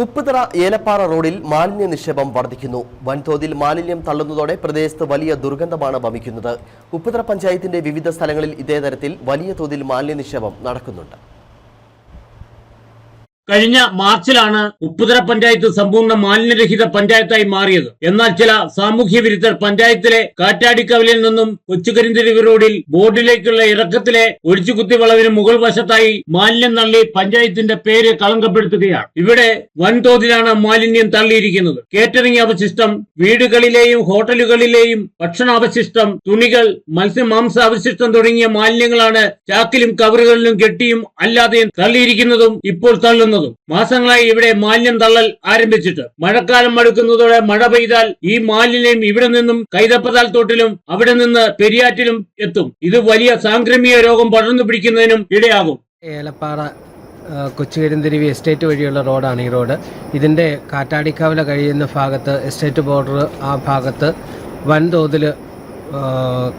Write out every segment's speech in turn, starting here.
ഉപ്പുതറ ഏലപ്പാറ റോഡിൽ മാലിന്യ നിക്ഷേപം വർദ്ധിക്കുന്നു. വൻതോതിൽ മാലിന്യം തള്ളുന്നതോടെ പ്രദേശത്ത് വലിയ ദുർഗന്ധമാണ് വമിക്കുന്നത് ഉപ്പുതറ പഞ്ചായത്തിന്റെ വിവിധ സ്ഥലങ്ങളിൽ ഇതേ തരത്തിൽ വലിയ തോതിൽ മാലിന്യ നിക്ഷേപം നടക്കുന്നുണ്ട്. കഴിഞ്ഞ മാർച്ചിലാണ് ഉപ്പുതറ പഞ്ചായത്ത് സമ്പൂർണ മാലിന്യരഹിത പഞ്ചായത്തായി മാറിയത്. എന്നാൽ ചില സാമൂഹ്യ വിരുദ്ധർ പഞ്ചായത്തിലെ കാറ്റാടിക്കവലിൽ നിന്നും കൊച്ചുകരിന്തിരിവ് റോഡിൽ ബോർഡിലേക്കുള്ള ഇറക്കത്തിലെ ഒഴിച്ചുകുത്തി വളവിന് മുകൾ വശത്തായി മാലിന്യം തള്ളി പഞ്ചായത്തിന്റെ പേര് കളങ്കപ്പെടുത്തുകയാണ്. ഇവിടെ വൻതോതിലാണ് മാലിന്യം തള്ളിയിരിക്കുന്നത്. കേറ്ററിംഗ് അവശിഷ്ടം വീടുകളിലെയും ഹോട്ടലുകളിലെയും ഭക്ഷണാവശിഷ്ടം തുണികൾ മത്സ്യമാംസ അവശിഷ്ടം തുടങ്ങിയ മാലിന്യങ്ങളാണ് ചാക്കിലും കവറുകളിലും കെട്ടിയും അല്ലാതെയും തള്ളിയിരിക്കുന്നതും ഇപ്പോൾ തള്ളുന്നതും. മാസങ്ങളായി ഇവിടെ മാലിന്യം തള്ളൽ ആരംഭിച്ചിട്ട്. മഴക്കാലം മടുക്കുന്നതോടെ മഴ പെയ്താൽ ഈ മാലിന്യം ഇവിടെ നിന്നും കൈതപ്പതാൽ തോട്ടിലും അവിടെ നിന്ന് പെരിയാറ്റിലും എത്തും. ഇത് വലിയ സാംക്രമിക രോഗം പടർന്നു പിടിക്കുന്നതിനും ഇടയാകും. ഏലപ്പാറ കൊച്ചുകരിന്തിരിവി എസ്റ്റേറ്റ് വഴിയുള്ള റോഡാണ് ഈ റോഡ്. ഇതിന്റെ കാറ്റാടിക്കാവില കഴിയുന്ന ഭാഗത്ത് എസ്റ്റേറ്റ് ബോർഡർ ആ ഭാഗത്ത് വൻതോതിൽ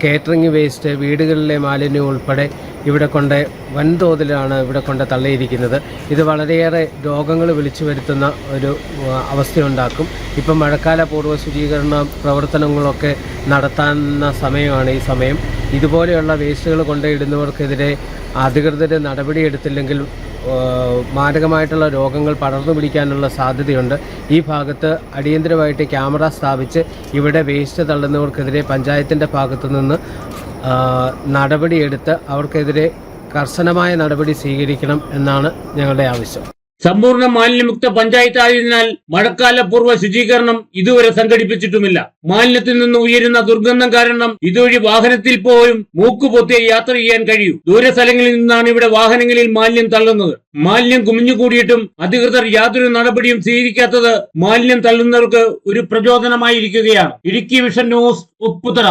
കേറ്ററിംഗ് വേസ്റ്റ് വീടുകളിലെ മാലിന്യം ഉൾപ്പെടെ ഇവിടെ കൊണ്ട് വൻതോതിലാണ് ഇവിടെ കൊണ്ട് തള്ളിയിരിക്കുന്നത്. ഇത് വളരെയേറെ രോഗങ്ങൾ വിളിച്ചു വരുത്തുന്ന ഒരു അവസ്ഥയുണ്ടാക്കും. ഇപ്പം മഴക്കാല പൂർവ ശുചീകരണ പ്രവർത്തനങ്ങളൊക്കെ നടത്താവുന്ന സമയമാണ് ഈ സമയം. ഇതുപോലെയുള്ള വേസ്റ്റുകൾ കൊണ്ടിടുന്നവർക്കെതിരെ അധികൃതർ നടപടിയെടുത്തില്ലെങ്കിൽ മാരകമായിട്ടുള്ള രോഗങ്ങൾ പടർന്നു പിടിക്കാനുള്ള സാധ്യതയുണ്ട്. ഈ ഭാഗത്ത് അടിയന്തരമായിട്ട് ക്യാമറ സ്ഥാപിച്ച് ഇവിടെ വേസ്റ്റ് തള്ളുന്നവർക്കെതിരെ പഞ്ചായത്തിന്റെ ഭാഗത്തു നിന്ന് നടപടിയെടുത്ത് അവർക്കെതിരെ കർശനമായ നടപടി സ്വീകരിക്കണം എന്നാണ് ഞങ്ങളുടെ ആവശ്യം. സമ്പൂർണ മാലിന്യമുക്ത പഞ്ചായത്തായതിനാൽ മഴക്കാല പൂർവ ശുചീകരണം ഇതുവരെ സംഘടിപ്പിച്ചിട്ടുമില്ല. മാലിന്യത്തിൽ നിന്ന് ഉയരുന്ന ദുർഗന്ധം കാരണം ഇതുവഴി വാഹനത്തിൽ പോലും മൂക്കുപൊത്തിയ യാത്ര ചെയ്യാൻ കഴിയൂ. ദൂര സ്ഥലങ്ങളിൽ നിന്നാണ് ഇവിടെ വാഹനങ്ങളിൽ മാലിന്യം തള്ളുന്നത്. മാലിന്യം കുമിഞ്ഞുകൂടിയിട്ടും അധികൃതർ യാതൊരു നടപടിയും സ്വീകരിക്കാത്തത് മാലിന്യം തള്ളുന്നവർക്ക് ഒരു പ്രചോദനമായിരിക്കുകയാണ്. Idukki vision news Upputhara.